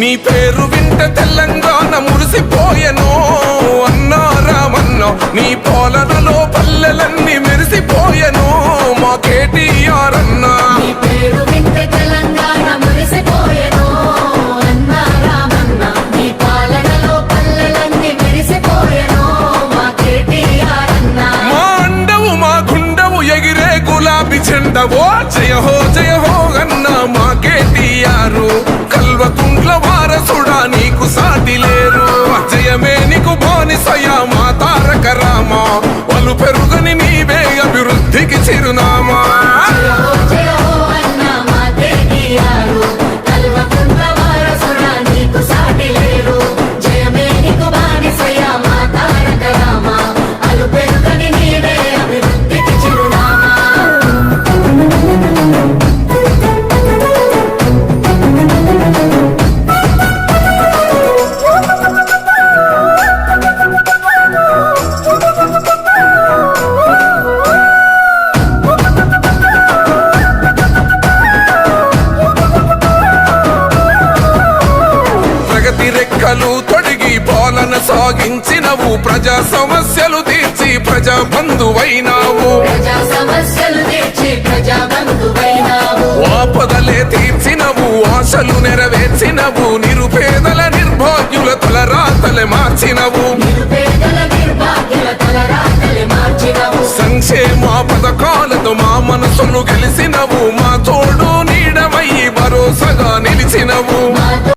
నీ పేరు వింట తెలంగాణ మురిసిపోయెను అన్నా రామన్న నీ పాలనలో పల్లెలన్నీ మెరిసిపోయెను మా కేటీఆర్ అన్నా. నీ పేరు వింటే తెలంగాణ మురిసిపోయెను అన్నా రామన్న నీ పాలనలో పల్లెలన్నీ మెరిసిపోయెను మా కేటీఆర్ అన్నా. మా అండవు మా గుండవు ఎగిరే గులాబీ చెండవో జయ హో జయ bitir namaz రెక్కలు తొడిగి పాలన సాగించినవు. ప్రజా సమస్యలు తీర్చి ప్రజా బంధువైనావు. ఆపదలే తీర్చినవు ఆశలు నెరవేర్చినవు. నిరుపేదల నిర్భాగ్యుల తలరాతలే మార్చినవు. సంక్షేమ పథకాలతో మా మనసును గెలిచినవు. మా తోడు నీడమై భరోసాగా